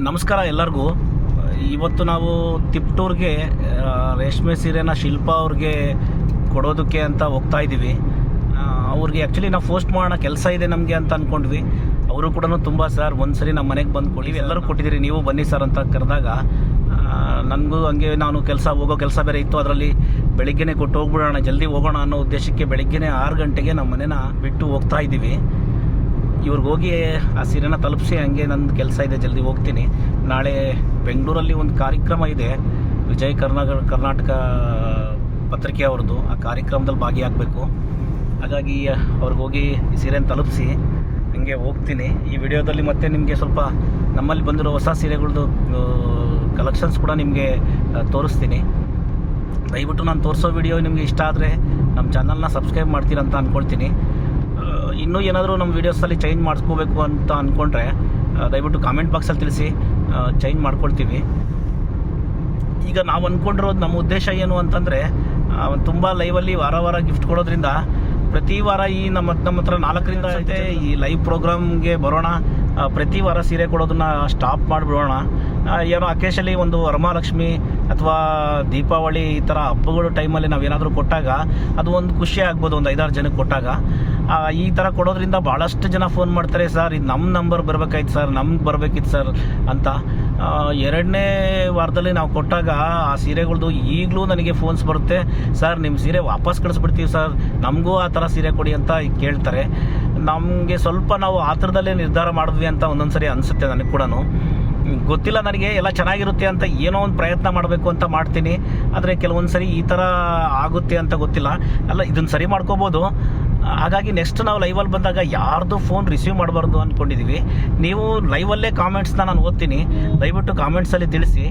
ನಮಸ್ಕಾರ ಎಲ್ಲರಿಗೂ. ಇವತ್ತು ನಾವು ತಿಪ್ಟೂರ್ಗೆ ರೇಷ್ಮೆ ಸೀರೆನ ಶಿಲ್ಪ ಅವ್ರಿಗೆ ಕೊಡೋದಕ್ಕೆ ಅಂತ ಹೋಗ್ತಾ ಇದ್ದೀವಿ. ಅವ್ರಿಗೆ ಆ್ಯಕ್ಚುಲಿ ನಾವು ಪೋಸ್ಟ್ ಮಾಡೋಣ ಕೆಲಸ ಇದೆ ನಮಗೆ ಅಂತ ಅಂದ್ಕೊಂಡ್ವಿ ಅವರು ಕೂಡ ತುಂಬ ಸರ್ ಒಂದು ಸರಿ ನಮ್ಮ ಮನೆಗೆ ಬಂದು ಕೊಡಿ. ಎಲ್ಲರೂ ಕೊಟ್ಟಿದ್ದೀರಿ, ನೀವು ಬನ್ನಿ ಸರ್ ಅಂತ ಕರೆದಾಗ ನನಗೂ ಹಂಗೆ ನಾನು ಕೆಲಸ, ಹೋಗೋ ಕೆಲಸ ಬೇರೆ ಇತ್ತು. ಅದರಲ್ಲಿ ಬೆಳಿಗ್ಗೆನೇ ಕೊಟ್ಟು ಹೋಗ್ಬಿಡೋಣ, ಜಲ್ದಿ ಹೋಗೋಣ ಅನ್ನೋ ಉದ್ದೇಶಕ್ಕೆ ಬೆಳಿಗ್ಗೆನೇ ಆರು ಗಂಟೆಗೆ ನಮ್ಮ ಮನೇನ ಬಿಟ್ಟು ಹೋಗ್ತಾ ಇದ್ದೀವಿ. ಇವ್ರಿಗೆ ಹೋಗಿ ಆ ಸೀರೆನ ತಲುಪಿಸಿ, ಹಂಗೆ ನನ್ನ ಕೆಲಸ ಇದೆ, ಜಲ್ದಿ ಹೋಗ್ತೀನಿ. ನಾಳೆ ಬೆಂಗಳೂರಲ್ಲಿ ಒಂದು ಕಾರ್ಯಕ್ರಮ ಇದೆ, ವಿಜಯ್ ಕರ್ನಾಟಕ ಕರ್ನಾಟಕ ಪತ್ರಿಕೆ ಅವ್ರದ್ದು ಆ ಕಾರ್ಯಕ್ರಮದಲ್ಲಿ ಭಾಗಿಯಾಗಬೇಕು. ಹಾಗಾಗಿ ಅವ್ರಿಗೆ ಹೋಗಿ ಈ ಸೀರೆನ ತಲುಪಿಸಿ, ಹಂಗೆ ಹೋಗ್ತೀನಿ. ಈ ವಿಡಿಯೋದಲ್ಲಿ ಮತ್ತೆ ನಿಮಗೆ ಸ್ವಲ್ಪ ನಮ್ಮಲ್ಲಿ ಬಂದಿರೋ ಹೊಸ ಸೀರೆಗಳದ್ದು ಕಲೆಕ್ಷನ್ಸ್ ಕೂಡ ನಿಮಗೆ ತೋರಿಸ್ತೀನಿ. ದಯವಿಟ್ಟು ನಾನು ತೋರಿಸೋ ವಿಡಿಯೋ ನಿಮಗೆ ಇಷ್ಟ ಆದರೆ ನಮ್ಮ ಚಾನಲ್ನ ಸಬ್ಸ್ಕ್ರೈಬ್ ಮಾಡ್ತೀರಂತ ಅಂದ್ಕೊಳ್ತೀನಿ ಇನ್ನೂ ಏನಾದರೂ ನಮ್ಮ ವೀಡಿಯೋಸಲ್ಲಿ ಚೇಂಜ್ ಮಾಡಿಸ್ಕೋಬೇಕು ಅಂತ ಅಂದ್ಕೊಂಡ್ರೆ ದಯವಿಟ್ಟು ಕಾಮೆಂಟ್ ಬಾಕ್ಸಲ್ಲಿ ತಿಳಿಸಿ ಚೇಂಜ್ ಮಾಡ್ಕೊಳ್ತೀವಿ. ಈಗ ನಾವು ಅಂದ್ಕೊಂಡಿರೋದು ನಮ್ಮ ಉದ್ದೇಶ ಏನು ಅಂತಂದರೆ ತುಂಬ ಲೈವಲ್ಲಿ ವಾರ ವಾರ ಗಿಫ್ಟ್ ಕೊಡೋದ್ರಿಂದ ಪ್ರತಿ ವಾರ ಈ ನಮ್ಮ ನಮ್ಮ ಹತ್ರ ನಾಲ್ಕರಿಂದ ಐತೆ ಈ ಲೈವ್ ಪ್ರೋಗ್ರಾಮ್ಗೆ ಬರೋಣ. ಪ್ರತಿ ವಾರ ಸೀರೆ ಕೊಡೋದನ್ನ ಸ್ಟಾಪ್ ಮಾಡಿಬಿಡೋಣ. ಏನೋ ಅಕೇಶಲಿ ಒಂದು ವರಮಹಾಲಕ್ಷ್ಮಿ ಅಥವಾ ದೀಪಾವಳಿ ಈ ಥರ ಹಬ್ಬಗಳು ಟೈಮಲ್ಲಿ ನಾವೇನಾದರೂ ಕೊಟ್ಟಾಗ ಅದು ಒಂದು ಖುಷಿ ಆಗ್ಬೋದು, ಒಂದು ಐದಾರು ಜನಕ್ಕೆ ಕೊಟ್ಟಾಗ. ಈ ಥರ ಕೊಡೋದ್ರಿಂದ ಭಾಳಷ್ಟು ಜನ ಫೋನ್ ಮಾಡ್ತಾರೆ, ಸರ್, ಇದು ನಮ್ಮ ನಂಬರ್ ಬರಬೇಕಾಯ್ತು, ಸರ್, ನಮ್ಗೆ ಬರಬೇಕಿತ್ತು, ಸರ್, ಅಂತ. ಎರಡನೇ ವಾರದಲ್ಲಿ ನಾವು ಕೊಟ್ಟಾಗ ಆ ಸೀರೆಗಳದ್ದು ಈಗಲೂ ನನಗೆ ಫೋನ್ಸ್ ಬರುತ್ತೆ. ಸರ್ ನಿಮ್ಮ ಸೀರೆ ವಾಪಸ್ ಕಳಿಸ್ಬಿಡ್ತೀವಿ, ಸರ್, ನಮಗೂ ಆ ಥರ ಸೀರೆ ಕೊಡಿ ಅಂತ ಕೇಳ್ತಾರೆ. ನಮಗೆ ಸ್ವಲ್ಪ ನಾವು ಆ ಥರದಲ್ಲೇ ನಿರ್ಧಾರ ಮಾಡಿದ್ವಿ ಅಂತ ಒಂದೊಂದು ಸರಿ ಅನಿಸುತ್ತೆ ನನಗೆ ಕೂಡ ಗೊತ್ತಿಲ್ಲ ನನಗೆ, ಎಲ್ಲ ಚೆನ್ನಾಗಿರುತ್ತೆ ಅಂತ ಏನೋ ಒಂದು ಪ್ರಯತ್ನ ಮಾಡಬೇಕು ಅಂತ ಮಾಡ್ತೀನಿ. ಆದರೆ ಕೆಲವೊಂದು ಸರಿ ಈ ಥರ ಆಗುತ್ತೆ ಅಂತ ಗೊತ್ತಿಲ್ಲ. ಅಲ್ಲ, ಇದನ್ನು ಸರಿ ಮಾಡ್ಕೋಬೋದು. ಹಾಗಾಗಿ ನೆಕ್ಸ್ಟ್ ನಾವು ಲೈವಲ್ಲಿ ಬಂದಾಗ ಯಾರ್ದು ಫೋನ್ ರಿಸೀವ್ ಮಾಡಬಾರ್ದು ಅಂದ್ಕೊಂಡಿದ್ದೀವಿ ನೀವು ಲೈವಲ್ಲೇ ಕಾಮೆಂಟ್ಸ್ನ ನಾನು ಓದ್ತೀನಿ. ದಯವಿಟ್ಟು ಕಾಮೆಂಟ್ಸಲ್ಲಿ ತಿಳಿಸಿ.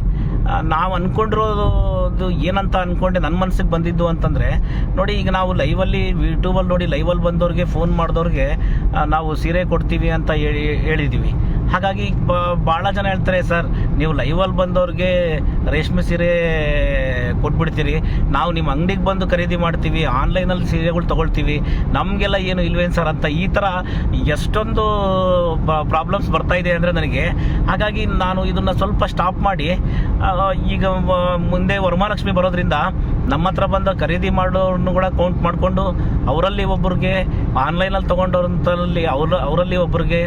ನಾವು ಅಂದ್ಕೊಂಡಿರೋದು ಏನಂತ ಅಂದ್ಕೊಂಡೆ ನನ್ನ ಮನಸ್ಸಿಗೆ ಬಂದಿದ್ದು ಅಂತಂದರೆ, ನೋಡಿ ಈಗ ನಾವು ಲೈವಲ್ಲಿ ಯೂಟ್ಯೂಬಲ್ಲಿ ನೋಡಿ ಲೈವಲ್ಲಿ ಬಂದವ್ರಿಗೆ ಫೋನ್ ಮಾಡಿದವ್ರಿಗೆ ನಾವು ಸೀರೆ ಕೊಡ್ತೀವಿ ಅಂತ ಹೇಳಿ ಹೇಳಿದ್ದೀವಿ ಹಾಗಾಗಿ ಭಾಳ ಜನ ಹೇಳ್ತಾರೆ, ಸರ್, ನೀವು ಲೈವಲ್ಲಿ ಬಂದವ್ರಿಗೆ ರೇಷ್ಮೆ ಸೀರೆ ಕೊಟ್ಬಿಡ್ತೀರಿ. ನಾವು ನಿಮ್ಮ ಅಂಗಡಿಗೆ ಬಂದು ಖರೀದಿ ಮಾಡ್ತೀವಿ ಆನ್ಲೈನಲ್ಲಿ ಸೀರೆಗಳು ತೊಗೊಳ್ತೀವಿ. ನಮಗೆಲ್ಲ ಏನು ಇಲ್ವೇನು ಸರ್? ಅಂತ ಈ ಥರ ಎಷ್ಟೊಂದು ಪ್ರಾಬ್ಲಮ್ಸ್ ಬರ್ತಾ ಇದೆ ಅಂದರೆ ನನಗೆ. ಹಾಗಾಗಿ ನಾನು ಇದನ್ನು ಸ್ವಲ್ಪ ಸ್ಟಾಪ್ ಮಾಡಿ ಈಗ ಮುಂದೆ ವರಮಹಾಲಕ್ಷ್ಮಿ ಬರೋದ್ರಿಂದ ನಮ್ಮ ಹತ್ರ ಬಂದ ಖರೀದಿ ಮಾಡೋರ್ನು ಕೂಡ ಕೌಂಟ್ ಮಾಡಿಕೊಂಡು, ಅವರಲ್ಲಿ ಒಬ್ಬರಿಗೆ ಆನ್ಲೈನಲ್ಲಿ ತೊಗೊಂಡವ್ರಂಥಲ್ಲಿ ಅವ್ರ ಅವರಲ್ಲಿ ಒಬ್ಬರಿಗೆ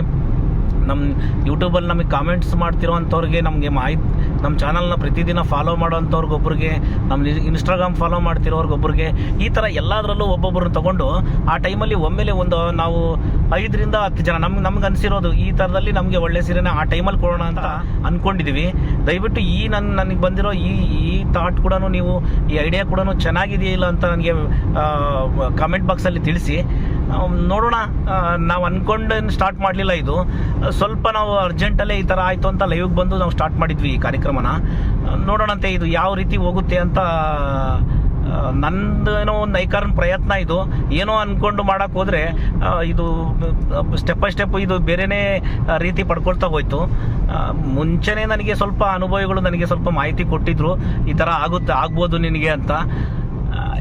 ನಮ್ಮ ಯೂಟ್ಯೂಬಲ್ಲಿ ನಮಗೆ ಕಾಮೆಂಟ್ಸ್ ಮಾಡ್ತಿರೋ ಅಂಥವ್ರಿಗೆ ನಮಗೆ ಮಾಹಿತಿ ನಮ್ಮ ಚಾನಲ್ನ ಪ್ರತಿದಿನ ಫಾಲೋ ಮಾಡೋವಂಥವ್ರಿಗೊಬ್ರಿಗೆ ನಮ್ಮ ಇನ್ಸ್ಟಾಗ್ರಾಮ್ ಫಾಲೋ ಮಾಡ್ತಿರೋರ್ಗೊಬ್ರಿಗೆ ಈ ಥರ ಎಲ್ಲದರಲ್ಲೂ ಒಬ್ಬೊಬ್ಬರನ್ನ ತೊಗೊಂಡು ಆ ಟೈಮಲ್ಲಿ ಒಮ್ಮೆಲೆ ಒಂದು ನಾವು ಐದರಿಂದ ಹತ್ತು ಜನ ನಮ್ಗೆ ನಮ್ಗೆ ಅನಿಸಿರೋದು ಈ ಥರದಲ್ಲಿ ನಮಗೆ ಒಳ್ಳೆ ಸೀರೆನ ಆ ಟೈಮಲ್ಲಿ ಕೊಡೋಣ ಅಂತ ಅಂದ್ಕೊಂಡಿದ್ದೀವಿ ದಯವಿಟ್ಟು ಈ ನನ್ನ ನನಗೆ ಬಂದಿರೋ ಈ ಈ ಥಾಟ್ ಕೂಡ ನೀವು, ಈ ಐಡಿಯಾ ಕೂಡ ಚೆನ್ನಾಗಿದೆಯಿಲ್ಲ ಅಂತ ನನಗೆ ಕಾಮೆಂಟ್ ಬಾಕ್ಸಲ್ಲಿ ತಿಳಿಸಿ. ನೋಡೋಣ. ನಾವು ಅಂದ್ಕೊಂಡು ಸ್ಟಾರ್ಟ್ ಮಾಡಲಿಲ್ಲ ಇದು. ಸ್ವಲ್ಪ ನಾವು ಅರ್ಜೆಂಟಲ್ಲೇ ಈ ಥರ ಆಯಿತು ಅಂತ ಲೈವ್ಗೆ ಬಂದು ನಾವು ಸ್ಟಾರ್ಟ್ ಮಾಡಿದ್ವಿ ಈ ಕಾರ್ಯಕ್ರಮನ. ನೋಡೋಣಂತೆ ಇದು ಯಾವ ರೀತಿ ಹೋಗುತ್ತೆ ಅಂತ ನಂದು ಏನೋ ಒಂದು ನೈಕಾರನ ಪ್ರಯತ್ನ ಇದು. ಏನೋ ಅಂದ್ಕೊಂಡು ಮಾಡೋಕ್ಕೆ ಹೋದರೆ ಇದು ಸ್ಟೆಪ್ ಬೈ ಸ್ಟೆಪ್ ಇದು ಬೇರೆನೇ ರೀತಿ ಪಡ್ಕೊಳ್ತಾ ಹೋಯ್ತು. ಮುಂಚೆನೇ ನನಗೆ ಸ್ವಲ್ಪ ಅನುಭವಿಗಳು ನನಗೆ ಸ್ವಲ್ಪ ಮಾಹಿತಿ ಕೊಟ್ಟಿದ್ರು. ಈ ಥರ ಆಗುತ್ತೆ, ಆಗ್ಬೋದು ನಿನಗೆ ಅಂತ.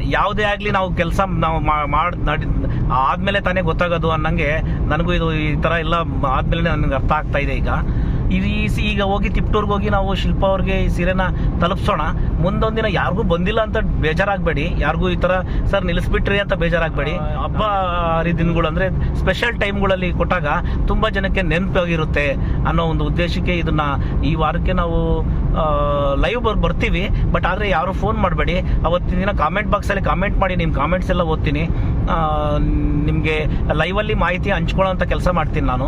ಯಾವುದೇ ಆಗಲಿ ನಾವು ಕೆಲಸ ನಾವು ಮಾಡಿ, ನಡಿ, ಆದಮೇಲೆ ತಾನೇ ಗೊತ್ತಾಗೋದು ಅನ್ನಂಗೆ ನನಗೂ ಇದು ಈ ಥರ ಎಲ್ಲ ಆದಮೇಲೆ ನನಗೆ ಅರ್ಥ ಆಗ್ತಾ ಇದೆ ಈಗ. ಇದು ಈ ಸಿ- ಈಗ ಹೋಗಿ ತಿಪ್ಟೂರ್ಗೆ ಹೋಗಿ ನಾವು ಶಿಲ್ಪ ಅವ್ರಿಗೆ ಈ ಸೀರೆನ ತಲುಪಿಸೋಣ ದಿನ ಯಾರಿಗೂ ಬಂದಿಲ್ಲ ಅಂತ ಬೇಜಾರಾಗಬೇಡಿ ಯಾರಿಗೂ ಈ ಥರ ಸರ್ ನಿಲ್ಲಿಸ್ಬಿಟ್ರಿ ಅಂತ ಬೇಜಾರಾಗಬೇಡಿ ಹಬ್ಬ ಹರಿದಿನಗಳು ಅಂದರೆ ಸ್ಪೆಷಲ್ ಟೈಮ್ಗಳಲ್ಲಿ ಕೊಟ್ಟಾಗ ತುಂಬ ಜನಕ್ಕೆ ನೆನಪಾಗಿರುತ್ತೆ ಅನ್ನೋ ಒಂದು ಉದ್ದೇಶಕ್ಕೆ ಇದನ್ನು ಈ ವಾರಕ್ಕೆ ನಾವು ಲೈವ್ ಬರ್ ಬರ್ತೀವಿ ಬಟ್ ಆದರೆ ಯಾರು ಫೋನ್ ಮಾಡಬೇಡಿ ಅವತ್ತಿನ ದಿನ ಕಾಮೆಂಟ್ ಬಾಕ್ಸಲ್ಲಿ ಕಾಮೆಂಟ್ ಮಾಡಿ ನಿಮ್ಮ ಕಾಮೆಂಟ್ಸ್ ಎಲ್ಲ ಓದ್ತೀನಿ ನಿಮಗೆ ಲೈವಲ್ಲಿ ಮಾಹಿತಿ ಹಂಚ್ಕೊಳ್ಳೋ ಅಂತ ಕೆಲಸ ಮಾಡ್ತೀನಿ ನಾನು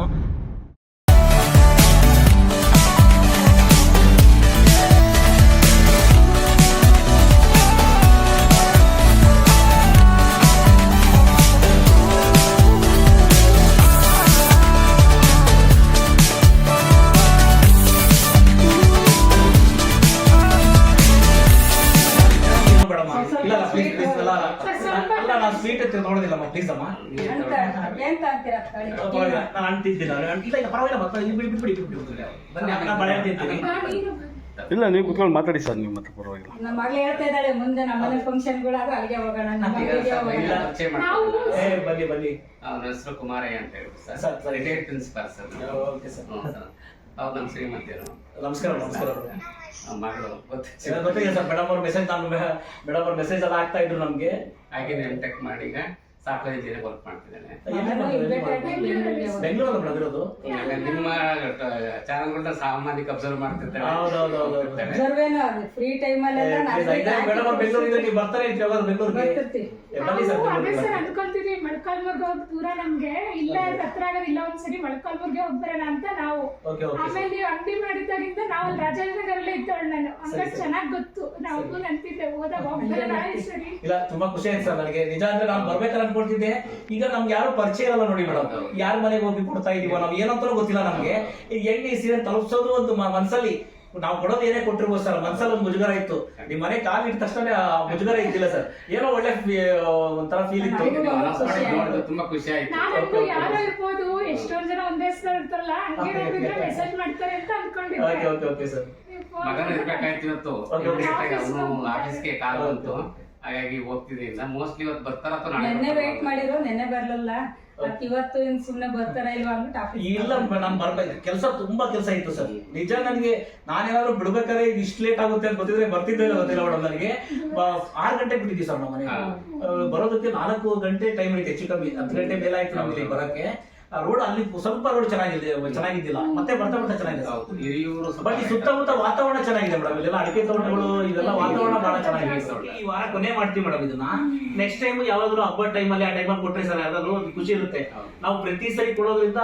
ನಾನು ಇಲ್ಲ ಇಲ್ಲ ಪರವಾಗಿಲ್ಲ ಮತ್ತೆ ಬಿಡಿ ಬಿಡಿ ಬಿಡಿ ಬಿಡಿ ಬನ್ನಿ ನಾನು ಬಳೆ ಇಲ್ಲ ನೀವು ಕುತ್ಕೊಂಡು ಮಾತಾಡಿ ಸರ್ ನಿಮ್ಮ ಮತ್ತೆ ಪರವಾಗಿಲ್ಲ. ನಮ್ಮ ಮಗಳು ಹೇಳ್ತಾ ಇದ್ದಾಳೆ ಮುಂದೆ ನಮ್ಮ ಮನೆ ಫಂಕ್ಷನ್ಗಳಾಗ ಅಲ್ಲಿಗೆ ಹೋಗೋಣ ನಮ್ಮ ಮನೆಗೆ ಹೋಗೋಣ. ಏ ಬನ್ನಿ ಬನ್ನಿ. ಅವ್ರ ಹೆಸರು ಕುಮಾರಯ್ಯ ಅಂತ ಹೇಳಿ sir, sir sir. Retired principal sir. Okay sir. ಹ್ಞೂ ಸರ್. ಅವ್ರು ನಮ್ಮ ಶ್ರೀಮಂತಿಯರು ನಮಸ್ಕಾರ ನಮಸ್ಕಾರ. ನಮ್ಮ ಮಗಳು ಗೊತ್ತಿಲ್ಲ ಗೊತ್ತಿದೆ ಸರ್. ಮೇಡಮ್ ಅವ್ರ ಮೆಸೇಜ್ ನಾನು ಮೇಡಮ್ ಅವ್ರ ಮೆಸೇಜ್ ಎಲ್ಲ ಆಗ್ತಾ ಇದ್ರು ನಮ್ಗೆ. ಹಾಗೆ ಎಂ ಟೆಕ್ ಮಾಡಿ ಈಗ ಸಾಫ್ಟ್ವೇರ್ ಇಂಜಿನಿಯರ್ ವರ್ಕ್ ಮಾಡ್ತಿದ್ದೇನೆ. ಬೆಂಗಳೂರಲ್ಲಿ ಮೇಡಮ್ ಇರೋದು? ನಿಮ್ಮ ಚಾನಲ್ಗಳನ್ನ ಸಾಮಾನ್ಯಕ್ಕೆ ಅಬ್ಸರ್ವ್ ಮಾಡ್ತಿರ್ತಾರೆ. ಏನೋ ಫ್ರೀ ಟೈಮ್ ಮೇಡಮ್ ಅವ್ರ ನೀವು ಬರ್ತಾರೆ ಯಾವಾಗ ಬೆಂಗಳೂರಿಗೆ. ಬನ್ನಿ ಸರ್ ನಾವು ಅದೇ ಸರ್ ಅನ್ಕೊಂತೀವಿ ಮೊಳಕಾಲ್ಮೂರ್ಗೆ ಹೋಗಿ ದೂರ ನಮ್ಗೆ ಇಲ್ಲ ಹತ್ರ ಆಗೋದು ಇಲ್ಲ ಒಂದ್ಸರಿ ಮೊಳಕಾಲ್ಮೂರ್ಗೆ ಹೋಗಿ ಬರೋಣ ಅಂತ ನಾವು. ಓಕೆ ಓಕೆ ಆಮೇಲೆ ನೀವು ಅಂಗಡಿ ಮಾಡಿದಾಗಿಂದ ನಾವು ರಾಜೇಂದ್ರನಗರಲ್ಲೇ ಇದ್ದವಳು ನಾನು. ಹಂಗಾಗಿ ಚೆನ್ನಾಗ್ ಗೊತ್ತು. ನಾವು ಅಂತಿದ್ದೆ ಹೋದಾಗ ಹೋಗ್ಬರೋಣ ಸರಿ ಇಲ್ಲ ತುಂಬಾ ಖುಷಿ ಆಯ್ತು ಸರ್ ನನಗೆ. ನಿಜ ಅಂದ್ರೆ ನಾನು ಬರ್ಬೇಕಂತ ಅನ್ಕೊಳ್ತಿದ್ದೆ. ಈಗ ನಮ್ಗೆ ಯಾರು ಪರಿಚಯ ಇರಲ್ಲ ನೋಡಿ ಮೇಡಮ್. ಯಾರ ಮನೆಗೆ ಹೋಗಿ ಕೊಡ್ತಾ ಇದೀವೋ ನಾವು ಏನಂತಾನೂ ಗೊತ್ತಿಲ್ಲ ನಮ್ಗೆ. ಈಗ ಹೆಂಗ್ ಈ ಸೀರೆ ತಲುಪಿಸೋದು ಒಂದು ಮ- ಮನ್ಸಲ್ಲಿ ನಾವು ಕೊಡೋದು ಏನೇ ಕೊಟ್ಟಿರ್ಬೋದು ಸರ್ ಮನ್ಸಲ್ಲಿ ಒಂದು ಮುಜುಗರ ಇತ್ತು. ನಿಮ್ ಮನೆ ಕಾಲಿಟ್ಟ ಇಟ್ಟ ತಕ್ಷಣ ಮುಜುಗರ ಇದ್ದಿಲ್ಲ ಸರ್. ಏನೋ ಒಳ್ಳೆ ಒಂಥರ ಫೀಲ್ ಇತ್ತು. ತುಂಬಾ ಖುಷಿ ಆಯ್ತು. ನಾನು ಯಾರೋ ಇರ್ಬೋದು ಎಷ್ಟೊಂದ್ ಜನ ಒಂದೇ ಹೆಸರು ಇರ್ತಾರಲ್ಲ ಹಂಗೆ ಮೆಸೇಜ್ ಮಾಡ್ತಾರೆ ಅಂತ ಅನ್ಕೊಂಡಿದ್ದೆ. Okay okay okay sir. ಮಗನ ಇರ್ಬೇಕಾಯ್ತು ಇವತ್ತು. ಆಫೀಸ್ಗೆ ಕಾಲ್ ಬಂತು. ಹಾಗಾಗಿ ಹೋಗ್ತಿದ್ದಿಂದ ಮೋಸ್ಟ್ಲಿ ಇವತ್ತು ಬರ್ತಾರ ಅಥವಾ ನಾಳೆ ನೆನ್ನೆ ವೇಟ್ ಮಾಡಿದ್ರು ನೆನ್ನೆ ಬರ್ಲಿಲ್ಲ. ಇವತ್ತು ಏನ್ ಸುಮ್ನೆ ಬರ್ತಾರ ಇಲ್ವಾ ಅಂದ್ಬಿಟ್ಟು ಆಫೀಸ್ ಇಲ್ಲ ನಾನು ಬರ್ಬೇಕು ಕೆಲಸ ತುಂಬಾ ಕೆಲಸ ಇತ್ತು ಸರ್. ನಿಜ ನನಗೆ ನಾನೇನಾದ್ರು ಬಿಡ್ಬೇಕಾದ್ರೆ ಇದು ಇಷ್ಟು ಲೇಟ್ ಆಗುತ್ತೆ ಅಂತ ಗೊತ್ತಿದ್ರೆ ಬರ್ತಿದ್ದೆ ಇಲ್ಲ ಗೊತ್ತಿಲ್ಲ ಮೇಡಮ್ ನನಗೆ. ಆರು ಗಂಟೆ ಬಿಟ್ಟಿದ್ವಿ ಸರ್ ನಮ್ಮ ಮನೆಗೆ ಬರೋದಕ್ಕೆ ನಾಲ್ಕು ಗಂಟೆ ಟೈಮ್ ಐತೆ ಹೆಚ್ಚು ಕಮ್ಮಿ. ಹತ್ತು ಗಂಟೆ ಮೇಲೆ ಆಯ್ತು ನಮ್ಗೆ ಇಲ್ಲಿ ರೋಡ್ ಅಲ್ಲಿ ಸ್ವಲ್ಪ ರೋಡ್ ಚೆನ್ನಾಗಿದೆ ಚೆನ್ನಾಗಿದ್ದಿಲ್ಲ. ಮತ್ತೆ ಬರ್ತಾ ಬರ್ತಾ ಚೆನ್ನಾಗಿದೆ. ಹಿರಿಯೂರು ಸ್ವಲ್ಪ ಬಟ್ ಈ ಸುತ್ತಮುತ್ತ ವಾತಾವರಣ ಚೆನ್ನಾಗಿದೆ ಮೇಡಮ್ ಇಲ್ಲೆಲ್ಲ ಅಡಿಕೆ ತೋಟಗಳು ಇದೆಲ್ಲ ವಾತಾವರಣ ಬಹಳ ಚೆನ್ನಾಗಿದೆ. ಈ ವಾರ ಕೊನೆ ಮಾಡ್ತೀವಿ ಮೇಡಮ್ ಇದನ್ನ. ನೆಕ್ಸ್ಟ್ ಟೈಮ್ ಯಾವಾದ್ರು ಹಬ್ಬದ ಅಲ್ಲಿ ಆ ಟೈಮ್ ಅಲ್ಲಿ ಕೊಟ್ಟರೆ ಸರ್ ಯಾವ್ದಾದ್ರು ಖುಷಿ ಇರುತ್ತೆ. ನಾವು ಪ್ರತಿ ಸರಿ ಕೊಡೋದ್ರಿಂದ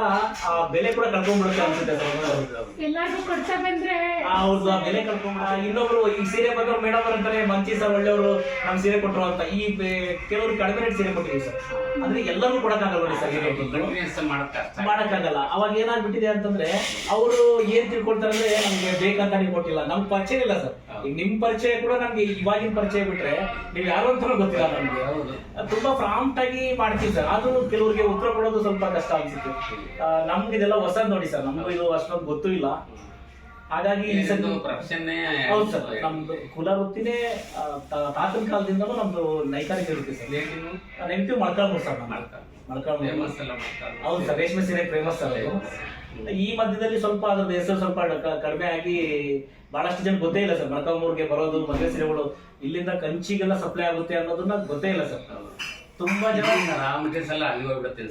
ಆ ಬೆಲೆ ಕೂಡ ಕಳ್ಕೊಂಡ್ಬಿಡುತ್ತೆ ಅನ್ಸುತ್ತೆ ಸರ್ ಎಲ್ಲಾರ್ಗೂ ಕೊಡ್ತಾ ಬಂದ್ರೆ. ಹೌದು ಆ ಬೆಲೆ ಕಳ್ಕೊಂಡ್ಬಿಡ. ಇನ್ನೊಬ್ರು ಈ ಸೀರೆ ಬಗ್ಗೆ ಮೇಡಮ್ ಅಂತಾರೆ ಮಂಚಿ ಸರ್ ಒಳ್ಳೆಯವರು ನಮ್ ಸೀರೆ ಕೊಟ್ಟರು ಅಂತ. ಈ ಕೆಲವರು ಕಡಿಮೆ ರೇಟ್ ಸೀರೆ ಕೊಟ್ಟಿದ್ದೀವಿ ಸರ್ ಅಂದ್ರೆ ಎಲ್ಲರೂ ಕೊಡಕ್ಕಾಗಲ್ಲ ನೋಡಿ ಸರ್ ಕಷ್ಟ ಮಾಡಕ್ಕಾಗಲ್ಲ. ಅವಾಗ ಏನಾಗ್ಬಿಟ್ಟಿದೆ ಅಂತಂದ್ರೆ ಅವರು ಏನ್ ತಿಳ್ಕೊಳ್ತಾರೆ ಅಂದ್ರೆ ನಮ್ಗೆ ಬೇಕಂತ ನೀವು ಕೊಟ್ಟಿಲ್ಲ. ನಮ್ಗೆ ಪರಿಚಯ ಇಲ್ಲ ಸರ್. ಈಗ ನಿಮ್ ಪರಿಚಯ ಕೂಡ ನಮ್ಗೆ ಇವಾಗಿನ ಪರಿಚಯ ಬಿಟ್ರೆ ನೀವ್ ಯಾರು ಅಂತಾನೂ ಗೊತ್ತಿಲ್ಲ ನಮ್ಗೆ. ತುಂಬಾ ಪ್ರಾಂಪ್ಟ್ ಆಗಿ ಮಾಡ್ತೀವಿ ಸರ್. ಅದು ಕೆಲವರಿಗೆ ಉತ್ತರ ಕೊಡೋದು ಸ್ವಲ್ಪ ಕಷ್ಟ ಅನ್ಸುತ್ತೆ. ನಮ್ಗೆ ಇದೆಲ್ಲ ಹೊಸದ್ ನೋಡಿ ಸರ್. ನಮ್ಗೂ ಇದು ಅಷ್ಟೊಂದು ಗೊತ್ತೂ ಇಲ್ಲ. ಹಾಗಾಗಿ ಹೌದು ಸರ್ ನಮ್ದು ಕುಲ ವೃತ್ತಿನೇ ತಾತನ ಕಾಲದಿಂದಲೂ ನಮ್ದು ನೈಕಾರಿಕ ವೃತ್ತಿ ಸರ್. ನೆಗೆಟಿವ್ ಮಳ್ಕಾಳ್ಬೋದು ಸರ್ ಮಾಡ್ತಾರೆ ಹೌದು ಸರ್ ರೇಷ್ಮೆ ಸೀರೆ ಫೇಮಸ್ ಸರ್ ಅದು. ಈ ಮಧ್ಯದಲ್ಲಿ ಸ್ವಲ್ಪ ಅದ್ರದ್ದು ಹೆಸರು ಸ್ವಲ್ಪ ಕಡಿಮೆ ಆಗಿ ಬಹಳಷ್ಟು ಜನ ಗೊತ್ತೇ ಇಲ್ಲ ಸರ್ ಮಲ್ಕಾಮೂರ್ಗೆ ಬರೋದು ಮದುವೆ ಸೀರೆಗಳು ಇಲ್ಲಿಂದ ಕಂಚಿಗೆಲ್ಲ ಸಪ್ಲೈ ಆಗುತ್ತೆ ಅನ್ನೋದನ್ನ ಗೊತ್ತೇ ಇಲ್ಲ ಸರ್. ತುಂಬಾ ಜನ.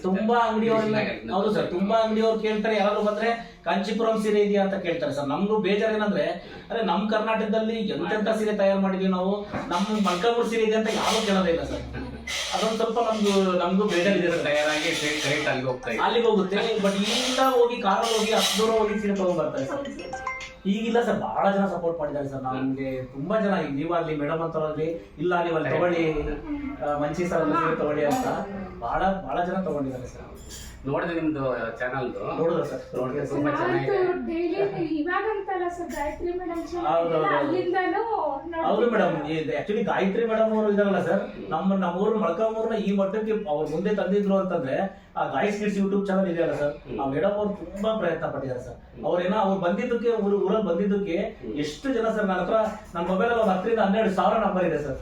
ತುಂಬಾ ಅಂಗಡಿಯವ್ರನ್ನ ಕೃಷ್ಣಾಗೆ ಹೌದು ಸರ್ ತುಂಬಾ ಅಂಗಡಿಯವ್ರು ಕೇಳ್ತಾರೆ. ಯಾರಾದ್ರು ಬಂದ್ರೆ ಕಾಂಚಿಪುರಂ ಸೀರೆ ಇದೆಯಾ ಅಂತ ಕೇಳ್ತಾರೆ ಸರ್. ನಮ್ಗೂ ಬೇಜಾರು ಏನಂದ್ರೆ ಅರೆ ನಮ್ ಕರ್ನಾಟಕದಲ್ಲಿ ಎಂತೆಂತ ಸೀರೆ ತಯಾರು ಮಾಡಿದೀವಿ ನಾವು? ನಮ್ಮ ಮಲ್ಕಾಪುರ ಸೀರೆ ಇದೆ ಅಂತ ಯಾರು ಕೇಳೋದೇ ಇಲ್ಲ ಸರ್. ಅದೊಂದು ಸ್ವಲ್ಪ ನಮ್ದು ನಮ್ದು ಬೇಜಾರಿದೆ ಸರ್. ತಯಾರಾಗಿ ಕರೆಕ್ಟ್ ಅಲ್ಲಿ ಹೋಗ್ತಾ ಅಲ್ಲಿಗೆ ಹೋಗುತ್ತೆ. ಬಟ್ ಇಲ್ಲಿಂದ ಹೋಗಿ ಕಾರಲ್ಲಿ ಹೋಗಿ ಹತ್ತು ದೂರ ಹೋಗಿ ಸೀರೆ ತಗೊಂಡ್ ಬರ್ತಾರೆ ಸರ್. ಈಗಿಲ್ಲ ಸರ್ ಬಹಳ ಜನ ಸಪೋರ್ಟ್ ಮಾಡಿದ್ದಾರೆ ಸರ್. ನಮ್ಗೆ ತುಂಬಾ ಜನ ಈಗ ಅಲ್ಲಿ ಮೇಡಮ್ ಅಂತವ್ರಾಗ್ಲಿ ಇಲ್ಲ ನೀವು ಅಲ್ಲಿ ತಗೊಳ್ಳಿ ಮಂಚಿ ಸರ್ ತಗೊಳ್ಳಿ ಅಂತ ಬಹಳ ಬಹಳ ಜನ ತಗೊಂಡಿದ್ದಾರೆ ಸರ್. ನೋಡಿದೆ ನಿಮ್ದು ಚಾನಲ್ ನೋಡಿದ್ರೆ ಸರ್. ನೋಡಿದ್ರೆ ತುಂಬಾ ಚೆನ್ನಾಗಿದೆ. ಗಾಯತ್ರಿ ಮೇಡಮ್ ಹೌದು, ಮೇಡಮ್ ಆಕ್ಚುಲಿ ಗಾಯತ್ರಿ ಮೇಡಮ್ ಅವರು ಇದಾರಲ್ಲ ಸರ್ ನಮ್ಮ ನಮ್ಮೂರು ಮಳಕಾಮೂರ್ನ ಈ ಮಟ್ಟಕ್ಕೆ ಅವ್ರ ಮುಂದೆ ತಂದಿದ್ರು ಅಂತಂದ್ರೆ ಆ ಗಾಯ್ಸ್ ಕಿಡ್ಸ್ ಯೂಟ್ಯೂಬ್ ಚಾನಲ್ ಇದೆಯಲ್ಲ ಸರ್ ಆ ಮೇಡಮ್ ಅವ್ರು ತುಂಬಾ ಪ್ರಯತ್ನ ಪಟ್ಟಿದ್ದಾರೆ ಸರ್ ಅವ್ರೇನೋ ಅವ್ರು ಬಂದಿದ್ದಕ್ಕೆ ಊರು ಊರಲ್ಲಿ ಬಂದಿದ್ದಕ್ಕೆ ಎಷ್ಟು ಜನ ಸರ್ ನನ್ನ ಹತ್ರ ನನ್ನ ಮೊಬೈಲ್ ಅಲ್ಲಿ ಹತ್ತರಿಂದ ಹನ್ನೆರಡು ಸಾವಿರ ನಂಬರ್ ಇದೆ ಸರ್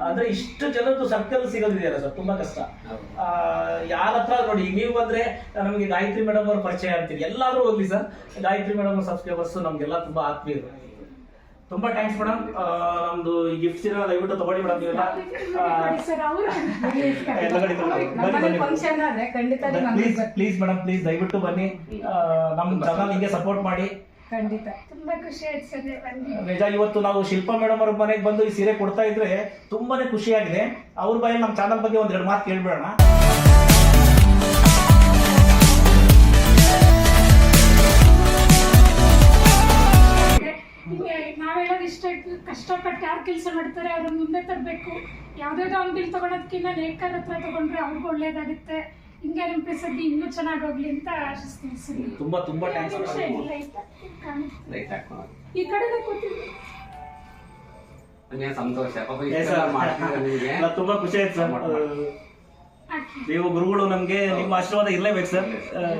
ಅಂದ್ರೆ ಇಷ್ಟು ಜನದ್ದು ಸರ್ಕಲ್ ಸಿಗೋದಿದೆಯಲ್ಲ ಸರ್ ತುಂಬಾ ಕಷ್ಟ. ಆ, ಯಾರ ಹತ್ರ ನೋಡಿ ನೀವು ಬಂದ್ರೆ ನಮಗೆ ಗಾಯತ್ರಿ ಮೇಡಮ್ ಅವ್ರ ಪರಿಚಯ ಅಂತೀರಿ. ಎಲ್ಲಾದ್ರೂ ಹೋಗ್ಲಿ ಸರ್ ಗಾಯತ್ರಿ ಮೇಡಮ್ ಸಬ್ಸ್ಕ್ರೈಬರ್ಸ್ ನಮ್ಗೆಲ್ಲ ತುಂಬಾ ಆತ್ಮೀಯರು ತುಂಬಾ ಥ್ಯಾಂಕ್ಸ್ ಮೇಡಮ್ ನಮ್ದು ಈ ಗಿಫ್ಟ್ಸ್ ಇರೋ ದಯವಿಟ್ಟು ತಗೊಳ್ಳಿ ಮೇಡಮ್ ನೀವೆಲ್ಲ. ಸರ್ ಅವರು ತಗೊಳ್ಳಿ ತಗೊಳ್ಳಿ ಬನ್ನಿ ಫಂಕ್ಷನ್ ಆದ್ರೆ ಖಂಡಿತ ನಿಮ್ಮ ಪ್ಲೀಸ್ ಮೇಡಮ್ ಪ್ಲೀಸ್ ದಯವಿಟ್ಟು ಬನ್ನಿ. ಆ, ನಮ್ ಚಾನಲ್ ಹಿಂಗೆ ಸಪೋರ್ಟ್ ಮಾಡಿ. ಖಂಡಿತ. ತುಂಬಾ ಖುಷಿ ಆಯ್ತು ಸರ್ ನಿಜ ಇವತ್ತು ನಾವು ಶಿಲ್ಪಾ ಮೇಡಮ್ ಅವ್ರ ಮನೆಗೆ ಬಂದು ಈ ಸೀರೆ ಕೊಡ್ತಾ ಇದ್ರೆ ತುಂಬಾನೇ ಖುಷಿಯಾಗಿದೆ. ಅವ್ರ ಬಾಯಲ್ಲಿ ನಮ್ಮ ಚಾನಲ್ ಬಗ್ಗೆ ಒಂದೆರಡು ಮಾತು ಕೇಳ್ಬಿಡೋಣ. ಕಷ್ಟಪಟ್ಟು ಯಾರು ಕೆಲಸ ಮಾಡ್ತಾರೆ ಅವ್ರನ್ನ ಮುಂದೆ ತರಬೇಕು. ಯಾವ್ದಾವ್ದೋ ಅಂಗಡಿಲಿ ತಗೊಳೋದಕ್ಕಿಂತ ನೇಕರ್ ಹತ್ರ ತಗೊಂಡ್ರೆ ಅವ್ರಿಗೂ ಒಳ್ಳೇದಾಗುತ್ತೆ. ಹಿಂಗೆ ನಿಮ್ ಪ್ರಸಿದ್ಧಿ ಇನ್ನೂ ಚೆನ್ನಾಗಿ ಹೋಗ್ಲಿ ಅಂತ ಆಶಿಸ್ತೀನಿ ಸರ್. ತುಂಬಾ ತುಂಬಾ ಥ್ಯಾಂಕ್ಸ್. ಲೈಟ್ ಹಾಕೊಂಡು ಈ ಕಡೆ ಕೂತಿದ್ವಿ. ಅನ್ಯ ಸಂತೋಷ. ಪಾಪ ಈ ಇಷ್ಟೆಲ್ಲ sir. ಮಾಡ್ತಿದ್ರೆ ನಿಮಗೆ? ಇಲ್ಲ, ತುಂಬಾ ಖುಷಿ ಆಯ್ತು ಸರ್. ನೀವು ಗುರುಗಳು ನಮ್ಗೆ ನಿಮ್ಮ ಆಶೀರ್ವಾದ ಇರ್ಲೇಬೇಕು ಸರ್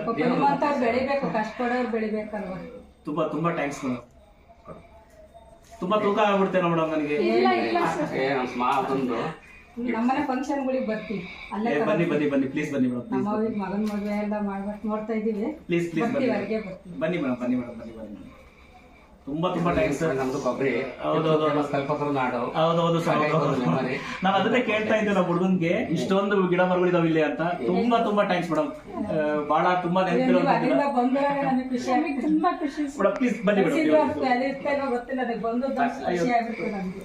ಪಾಪ ನಿಮ್ಮಂತವ್ರು ಬೆಳಿಬೇಕು ಕಷ್ಟಪಡೋರು ಬೆಳಿಬೇಕಲ್ವಾ? ತುಂಬಾ ತುಂಬಾ ಥ್ಯಾಂಕ್ಸ್ ಮೇಡಮ್ ತುಂಬಾ ತೂಕ ಆಗ್ಬಿಡ್ತೇನೆ ಮೇಡಮ್ ನನಗೆ ನಮ್ಮನೆ ಫಂಕ್ಷನ್ಗಳಿಗೆ ಬರ್ತೀವಿ ಅಲ್ಲೇ ಬನ್ನಿ ಬನ್ನಿ ಬನ್ನಿ ಪ್ಲೀಸ್ ಬನ್ನಿ ಮೇಡಮ್ ನಮ್ಮ ಅವ್ರಿಗೆ ಮಗನ ಮದುವೆ ಎಲ್ಲ ಮಾಡ್ಬೇಕು ನೋಡ್ತಾ ಇದೀವಿ ಪ್ಲೀಸ್ ಪ್ಲೀಸ್ ಬನ್ನಿ. ಬರ್ತೀವಿ. ಬನ್ನಿ ಮೇಡಮ್ ಬನ್ನಿ ಮೇಡಮ್ ಬನ್ನಿ ಬನ್ನಿ. ತುಂಬಾ ತುಂಬಾ ಥ್ಯಾಂಕ್ಸ್ ನಮ್ದು ಕೊಬ್ಬರಿ. ಹೌದೌದು. ನಾಡು. ಹೌದೌದು ಸರ್. ನಾನು ಅದನ್ನೇ ಕೇಳ್ತಾ ಇದ್ದೆ ನಮ್ಮ ಹುಡುಗನ್ಗೆ. ಇಷ್ಟೊಂದು ಗಿಡ ಮರಗಳಿದಾವೆ ಇಲ್ಲಿ ಅಂತ. ತುಂಬಾ ತುಂಬಾ ಥ್ಯಾಂಕ್ಸ್ ಮೇಡಮ್ ಬಹಳ ತುಂಬಾ ನೆನಪಿರೋ ತುಂಬಾ ಖುಷಿ ಸರ್. ಮೇಡಮ್ ಪ್ಲೀಸ್ ಬನ್ನಿ ಕಳ್ಸಿದ್ರು ಮೇಡಮ್ ಅಂತ ಅಲ್ಲಿ ಗೊತ್ತಿಲ್ಲ. ಅದಕ್ಕೆ ಬಂದದ್ದು ಖುಷಿ ಆಗ್ಬಿಡ್ತು ನಮ್ಗೆ.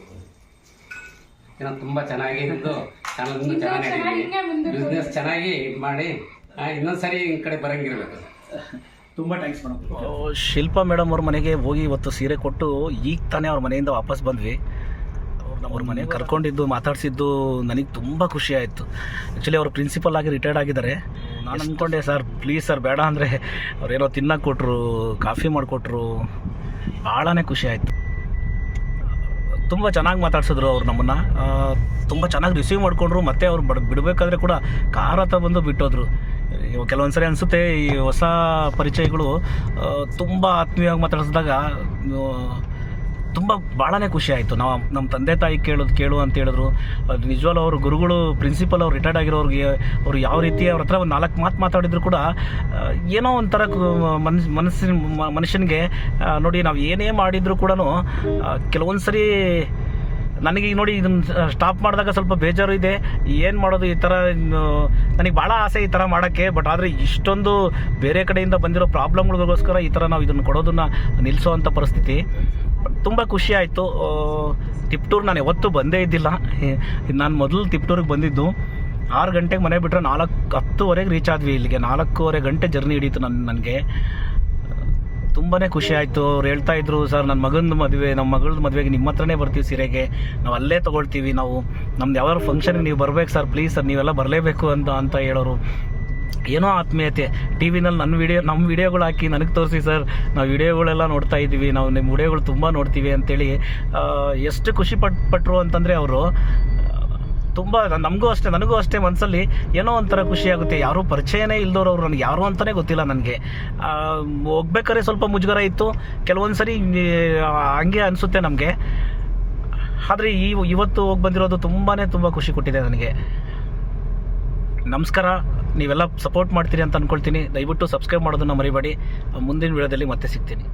ಏನೋ ತುಂಬಾ ಚೆನ್ನಾಗಿ ಚಾನಲ್ ಚೆನ್ನಾಗಿ ಬಿಸ್ನೆಸ್ ಚೆನ್ನಾಗಿ ಮಾಡಿ. ಆ, ಇನ್ನೊಂದ್ಸರಿ ಈ ಕಡೆ ಬರಂಗಿರ್ಬೇಕು. ತುಂಬಾ ಥ್ಯಾಂಕ್ಸ್ ಮೇಡಮ್ ಶಿಲ್ಪಾ ಮೇಡಮ್ ಅವ್ರ ಮನೆಗೆ ಹೋಗಿ ಇವತ್ತು ಸೀರೆ ಕೊಟ್ಟು ಈಗ ತಾನೇ ಅವ್ರ ಮನೆಯಿಂದ ವಾಪಸ್ ಬಂದ್ವಿ. ಅವ್ರ ಮನೆಗೆ ಕರ್ಕೊಂಡಿದ್ದು ಮಾತಾಡಿಸಿದ್ದು ನನಗೆ ತುಂಬ ಖುಷಿ ಆಯಿತು. ಆ್ಯಕ್ಚುಲಿ ಅವರು ಪ್ರಿನ್ಸಿಪಲ್ ಆಗಿ ರಿಟೈರ್ಡ್ ಆಗಿದ್ದಾರೆ. ನಾನು ಅಂದ್ಕೊಂಡೆ ಸರ್ ಪ್ಲೀಸ್ ಸರ್ ಬೇಡ ಅಂದರೆ ಅವ್ರೇನೋ ತಿನ್ನಕ್ಕೆ ಕೊಟ್ಟರು ಕಾಫಿ ಮಾಡಿಕೊಟ್ರು ಭಾಳನೇ ಖುಷಿ ಆಯಿತು. ತುಂಬ ಚೆನ್ನಾಗಿ ಮಾತಾಡ್ಸಿದ್ರು ಅವ್ರು ನಮ್ಮನ್ನು. ತುಂಬ ಚೆನ್ನಾಗಿ ರಿಸೀವ್ ಮಾಡಿಕೊಂಡ್ರು ಮತ್ತೆ ಅವ್ರು ಬಡ ಬಿಡಬೇಕಾದ್ರೆ ಕೂಡ ಕಾರ್ ಹತ್ರ ಬಂದು ಬಿಟ್ಟೋದ್ರು. ಇವಾಗ ಕೆಲವೊಂದು ಸರಿ ಅನಿಸುತ್ತೆ ಈ ಹೊಸ ಪರಿಚಯಗಳು ತುಂಬ ಆತ್ಮೀಯವಾಗಿ ಮಾತಾಡಿಸಿದಾಗ ತುಂಬ ಭಾಳನೇ ಖುಷಿ ಆಯಿತು. ನಾವು ನಮ್ಮ ತಂದೆ ತಾಯಿ ಕೇಳೋದು ಕೇಳು ಅಂತ ಹೇಳಿದ್ರು. ನಿಜವಾಗ್ಲೂ ಅವರು ಗುರುಗಳು ಪ್ರಿನ್ಸಿಪಲ್ ಅವ್ರು ರಿಟೈರ್ಡ್ ಆಗಿರೋರಿಗೆ ಅವರು ಯಾವ ರೀತಿ ಅವ್ರ ಹತ್ರ ಒಂದು ನಾಲ್ಕು ಮಾತು ಮಾತಾಡಿದ್ರು ಕೂಡ ಏನೋ ಒಂಥರ ಮನಸ್, ಮನಸ್ಸಿನ ಮನುಷ್ಯನಿಗೆ ನೋಡಿ ನಾವು ಏನೇ ಮಾಡಿದ್ರು ಕೂಡ ಕೆಲವೊಂದು ಸರಿ ನನಗೆ ಈಗ ನೋಡಿ ಇದನ್ನು ಸ್ಟಾಪ್ ಮಾಡಿದಾಗ ಸ್ವಲ್ಪ ಬೇಜಾರು ಇದೆ. ಏನು ಮಾಡೋದು ಈ ಥರ ನನಗೆ ಭಾಳ ಆಸೆ ಈ ಥರ ಮಾಡೋಕ್ಕೆ ಬಟ್ ಆದರೆ ಇಷ್ಟೊಂದು ಬೇರೆ ಕಡೆಯಿಂದ ಬಂದಿರೋ ಪ್ರಾಬ್ಲಮ್ಗಳಿಗೋಸ್ಕರ ಈ ಥರ ನಾವು ಇದನ್ನು ಕೊಡೋದನ್ನು ನಿಲ್ಲಿಸೋವಂಥ ಪರಿಸ್ಥಿತಿ. ತುಂಬ ಖುಷಿ ಆಯಿತು. ತಿಪ್ಟೂರು ನಾನು ಯಾವತ್ತೂ ಬಂದೇ ಇದ್ದಿಲ್ಲ. ನಾನು ಮೊದಲು ತಿಪ್ಟೂರಿಗೆ ಬಂದಿದ್ದು. ಆರು ಗಂಟೆಗೆ ಮನೆ ಬಿಟ್ಟರೆ ನಾಲ್ಕು ಹತ್ತುವರೆಗೆ ರೀಚ್ ಆದ್ವಿ ಇಲ್ಲಿಗೆ. ನಾಲ್ಕೂವರೆ ಗಂಟೆ ಜರ್ನಿ ಹಿಡೀತು ನನ್ನ ನನಗೆ. ತುಂಬಾ ಖುಷಿ ಆಯಿತು. ಅವ್ರು ಹೇಳ್ತಾ ಇದ್ರು, ಸರ್ ನನ್ನ ಮಗನ ಮದುವೆ ನಮ್ಮ ಮಗಳದ ಮದುವೆಗೆ ನಿಮ್ಮ ಹತ್ರನೇ ಬರ್ತೀವಿ ಸೀರೆಗೆ. ನಾವು ಅಲ್ಲೇ ತೊಗೊಳ್ತೀವಿ ನಾವು. ನಮ್ದು ಯಾವ್ದಾರು ಫಂಕ್ಷನ್ಗೆ ನೀವು ಬರ್ಬೇಕು ಸರ್ ಪ್ಲೀಸ್ ಸರ್, ನೀವೆಲ್ಲ ಬರಲೇಬೇಕು ಅಂತ ಅಂತ ಹೇಳೋರು. ಏನೋ ಆತ್ಮೀಯತೆ. ಟಿ ವಿನಲ್ಲಿ ನನ್ನ ವಿಡಿಯೋ ನಮ್ಮ ವಿಡಿಯೋಗಳು ಹಾಕಿ ನನಗೆ ತೋರಿಸಿ, ಸರ್, ನಾವು ವಿಡಿಯೋಗಳೆಲ್ಲ ನೋಡ್ತಾ ಇದ್ದೀವಿ. ನಾವು ನಿಮ್ಮ ವಿಡಿಯೋಗಳು ತುಂಬ ನೋಡ್ತೀವಿ. ಅಂತೇಳಿ ಎಷ್ಟು ಖುಷಿ ಪಟ್ ಪಟ್ಟರು ಅಂತಂದರೆ ಅವರು ತುಂಬ ನಮಗೂ ಅಷ್ಟೇ, ನನಗೂ ಅಷ್ಟೇ ಮನಸ್ಸಲ್ಲಿ ಏನೋ ಒಂಥರ ಖುಷಿ ಆಗುತ್ತೆ. ಯಾರೂ ಪರಿಚಯನೇ ಇಲ್ದವ್ರು ಅವ್ರು ನನಗೆ, ಯಾರು ಅಂತಲೇ ಗೊತ್ತಿಲ್ಲ ನನಗೆ. ಹೋಗ್ಬೇಕಾದ್ರೆ ಸ್ವಲ್ಪ ಮುಜುಗರ ಇತ್ತು. ಕೆಲವೊಂದು ಸರಿ ಹಂಗೆ ಅನಿಸುತ್ತೆ ನಮಗೆ. ಆದರೆ ಈ ಇವತ್ತು ಹೋಗಿ ಬಂದಿರೋದು ತುಂಬಾ ತುಂಬ ಖುಷಿ ಕೊಟ್ಟಿದೆ ನನಗೆ. ನಮಸ್ಕಾರ. ನೀವೆಲ್ಲ ಸಪೋರ್ಟ್ ಮಾಡ್ತೀರಿ ಅಂತ ಅಂದ್ಕೊಳ್ತೀನಿ ದಯವಿಟ್ಟು ಸಬ್ಸ್ಕ್ರೈಬ್ ಮಾಡೋದನ್ನು ಮರಿಬೇಡಿ. ಮುಂದಿನ ವಿಡಿಯೋದಲ್ಲಿ ಮತ್ತೆ ಸಿಗ್ತೀನಿ.